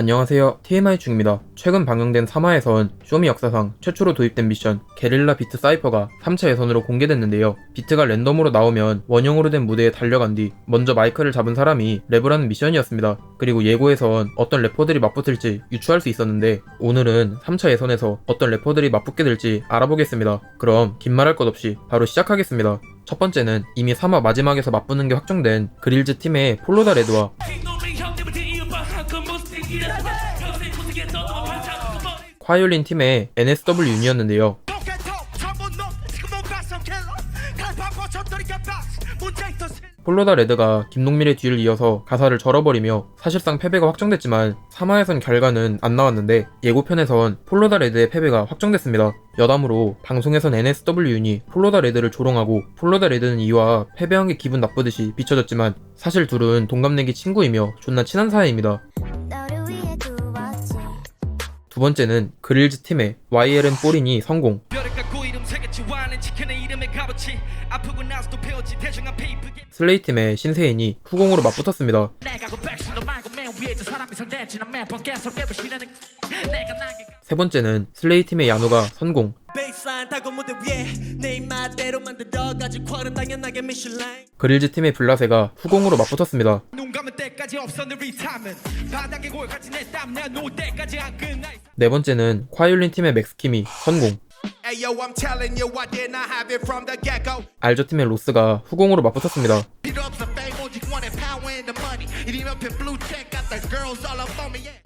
안녕하세요. TMI 중입니다. 최근 방영된 3화에선 쇼미 역사상 최초로 도입된 미션 게릴라 비트 사이퍼가 3차 예선으로 공개됐는데요. 비트가 랜덤으로 나오면 원형으로 된 무대에 달려간 뒤 먼저 마이크를 잡은 사람이 랩을 하는 미션이었습니다. 그리고 예고에선 어떤 래퍼들이 맞붙을지 유추할 수 있었는데 오늘은 3차 예선에서 어떤 래퍼들이 맞붙게 될지 알아보겠습니다. 그럼 긴 말할 것 없이 바로 시작하겠습니다. 첫 번째는 이미 3화 마지막에서 맞붙는 게 확정된 그릴즈 팀의 폴로다 레드와 화이올린 팀의 NSW 윤이었는데요. 폴로다 레드가 김동밀의 뒤를 이어서 가사를 절어버리며 사실상 패배가 확정됐지만 3화에선 결과는 안 나왔는데 예고편에선 폴로다 레드의 패배가 확정됐습니다. 여담으로 방송에선 NSW윤이 폴로다 레드를 조롱하고 폴로다 레드는 이와 패배한 게 기분 나쁘듯이 비춰졌지만 사실 둘은 동갑내기 친구이며 존나 친한 사이입니다. 두 번째는 그릴즈 팀의 YLM 뽀린이 성공 슬레이 팀의 신세인이 후공으로 맞붙었습니다. 세 번째는 슬레이 팀의 야누가 미슐랭 그릴즈 팀의 블라세가 후공으로 맞붙었습니다. 눈 감을 때까지 없어 내 리타임은 바닥에 골같이 내 땀 내가 놓을 때까지 안 끝나. 네 번째는 콰이올린 팀의 맥스킴이 선공. Ayo, I'm telling you, I did not have it from the get go. 알저 팀의 로스가 후공으로 맞붙었습니다.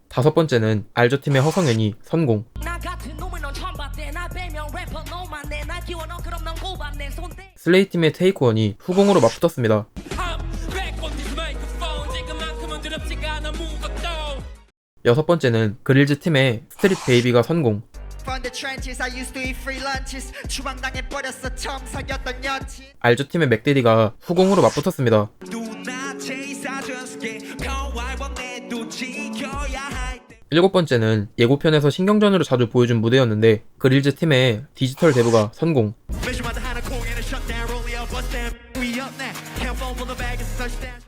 다섯 번째는 알저 팀의 허성현이 선공. 내. 슬레이 팀의 테이크원이 후공으로 맞붙었습니다. 여섯 번째는 그릴즈 팀의 스트릿 베이비가 선공. 알저 팀의 맥데디가 후공으로 맞붙었습니다. 일곱 번째는 예고편에서 신경전으로 자주 보여준 무대였는데 그릴즈 팀의 디지털 데브가 선공.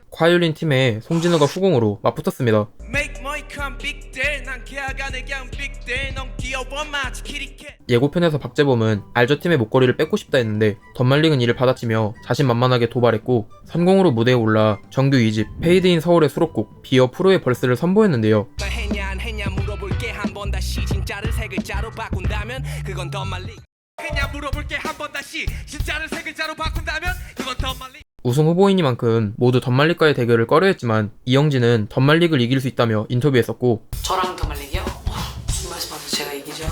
콰이올린 팀의 송진우가 후공으로 맞붙었습니다. 난넌 귀여워 마치 예고편에서 박재범은 알저 팀의 목걸이를 뺏고 싶다 했는데 덤말링은 이를 받아치며 자신만만하게 도발했고 선공으로 무대에 올라 정규 2집 페이드인 서울의 수록곡 비어 프로의 벌스를 선보였는데요. 나 했냐 안 했냐 물어볼게. 한 번 다시 진짜를 세 글자로 바꾼다면 그건 했냐 물어볼게 한 번 다시 진짜를 세 글자로 바꾼다면 그건 더 말리 우승 후보이니만큼 모두 덤말릭과의 대결을 꺼려했지만 이영진은 덤말릭을 이길 수 있다며 인터뷰했었고 저랑 더 말리기요? 무슨 말씀하세요? 제가 이기죠?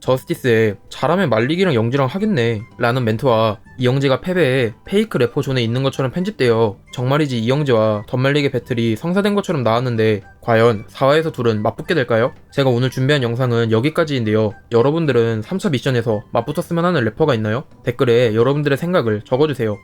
저스티스에 잘하면 말리기랑 영지랑 하겠네 라는 멘트와 이영지가 패배해 페이크 래퍼 존에 있는 것처럼 편집되어 정말이지 이영지와 덤말릭의 배틀이 성사된 것처럼 나왔는데 과연 4화에서 둘은 맞붙게 될까요? 제가 오늘 준비한 영상은 여기까지인데요 여러분들은 3차 미션에서 맞붙었으면 하는 래퍼가 있나요? 댓글에 여러분들의 생각을 적어주세요